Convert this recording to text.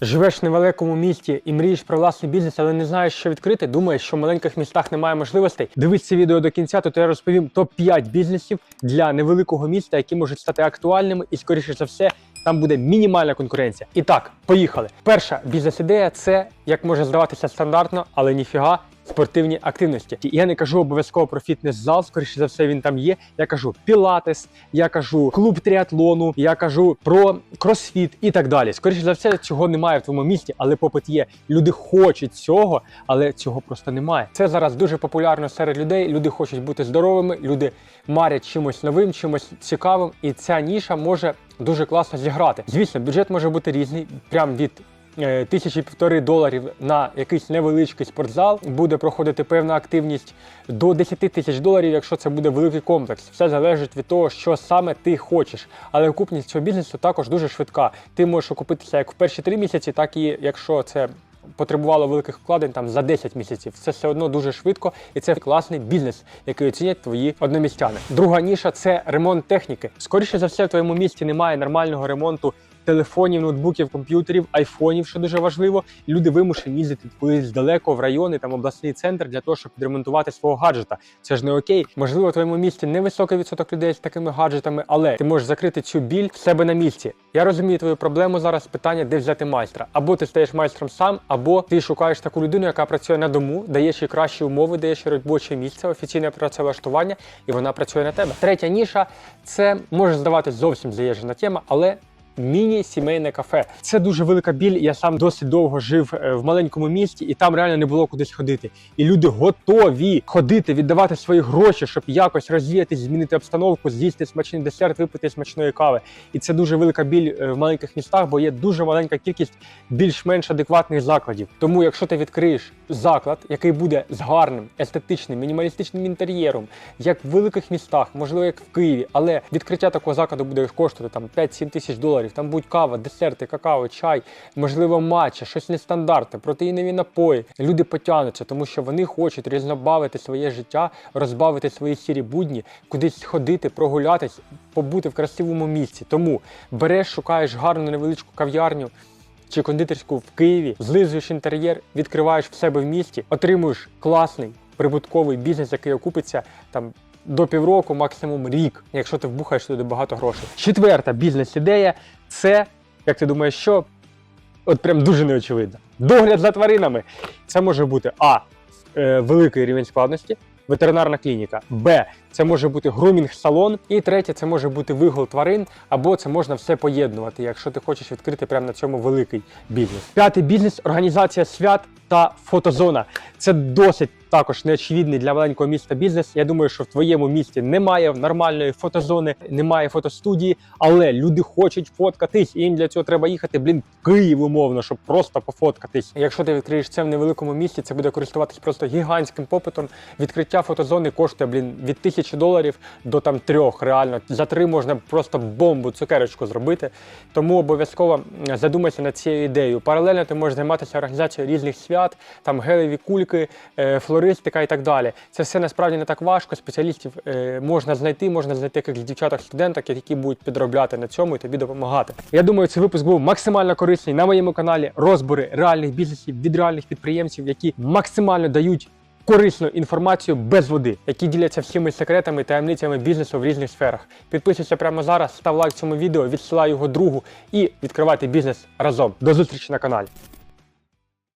Живеш в невеликому місті і мрієш про власний бізнес, але не знаєш, що відкрити. Думаєш, що в маленьких містах немає можливостей. Дивись це відео до кінця, то я розповім топ-5 бізнесів для невеликого міста, які можуть стати актуальними, і скоріше за все. Там буде мінімальна конкуренція. І так, поїхали. Перша бізнес-ідея це як може здаватися стандартно, але ніфіга. Спортивні активності. І я не кажу обов'язково про фітнес-зал, скоріше за все, він там є. Я кажу пілатес, я кажу клуб тріатлону, я кажу про кросфіт і так далі. Скоріше за все, цього немає в твоєму місті, але попит є. Люди хочуть цього, але цього просто немає. Це зараз дуже популярно серед людей. Люди хочуть бути здоровими, люди марять чимось новим, чимось цікавим, і ця ніша може дуже класно зіграти. Звісно, бюджет може бути різний, прям від тисячі півтори доларів на якийсь невеличкий спортзал буде проходити певна активність до 10 тисяч доларів, якщо це буде великий комплекс. Все залежить від того, що саме ти хочеш. Але окупність цього бізнесу також дуже швидка. Ти можеш окупитися як в перші три місяці, так і якщо це. Потребувало великих вкладень там за 10 місяців. Це все одно дуже швидко, і це класний бізнес, який оцінять твої одномістяни. Друга ніша це ремонт техніки. Скоріше за все, в твоєму місті немає нормального ремонту телефонів, ноутбуків, комп'ютерів, айфонів, що дуже важливо. Люди вимушені їздити кудись далеко в райони, там обласний центр для того, щоб підремонтувати свого гаджета. Це ж не окей. Можливо, в твоєму місті невисокий відсоток людей з такими гаджетами, але ти можеш закрити цю біль в себе на місці. Я розумію твою проблему зараз. Питання, де взяти майстра. Або ти стаєш майстром сам, або ти шукаєш таку людину, яка працює на дому, даєш їй кращі умови, даєш їй робоче місце, офіційне працевлаштування, і вона працює на тебе. Третя ніша це може здаватись зовсім заїжджена тема, але Міні-сімейне кафе. Це дуже велика біль. Я сам досить довго жив е, в маленькому місті, і там реально не було кудись ходити. І люди готові ходити, віддавати свої гроші, щоб якось розвіятись, змінити обстановку, з'їсти смачний десерт, випити смачної кави. І це дуже велика біль е, в маленьких містах, бо є дуже маленька кількість більш-менш адекватних закладів. Тому, якщо ти відкриєш заклад, який буде з гарним, естетичним, мінімалістичним інтер'єром, як в великих містах, можливо, як в Києві, але відкриття такого закладу буде коштувати там 5-7 тисяч доларів. Там будуть кава, десерти, какао, чай, можливо, матча, щось нестандартне, протеїнові напої. Люди потягнуться, тому що вони хочуть різнобавити своє життя, розбавити свої сірі будні, кудись ходити, прогулятись, побути в красивому місці. Тому береш, шукаєш гарну невеличку кав'ярню. Чи кондитерську в Києві, злизуєш інтер'єр, відкриваєш в себе в місті, отримуєш класний прибутковий бізнес, який окупиться там до півроку, максимум рік, якщо ти вбухаєш туди багато грошей. Четверта бізнес-ідея це, як ти думаєш, що от прям дуже неочевидно. Догляд за тваринами. Це може бути А. е, Великий рівень складності, ветеринарна клініка. Б. Це може бути грумінг-салон. І третє, це може бути вигул тварин, або це можна все поєднувати, якщо ти хочеш відкрити прямо на цьому великий бізнес. П'ятий бізнес організація свят та фотозона. Це досить також неочевидний для маленького міста бізнес. Я думаю, що в твоєму місті немає нормальної фотозони, немає фотостудії, але люди хочуть фоткатись, і їм для цього треба їхати, блін, в Київ умовно, щоб просто пофоткатись. Якщо ти відкриєш це в невеликому місті, це буде користуватись просто гігантським попитом. Відкриття фотозони коштує, блін, від тисячі доларів до там трьох. Реально за три можна просто бомбу, цукерочку зробити. Тому обов'язково задумайся над цією ідеєю. Паралельно ти можеш займатися організацією різних свят, там гелеві кульки, е, флористика і так далі. Це все насправді не так важко. Спеціалістів е, можна знайти, можна знайти якихось дівчаток-студенток, які будуть підробляти на цьому і тобі допомагати. Я думаю, цей випуск був максимально корисний на моєму каналі. Розбори реальних бізнесів від реальних підприємців, які максимально дають. Корисну інформацію без води, які діляться всіми секретами і таємницями бізнесу в різних сферах. Підписуйся прямо зараз, став лайк цьому відео, відсилай його другу і відкривайте бізнес разом. До зустрічі на каналі.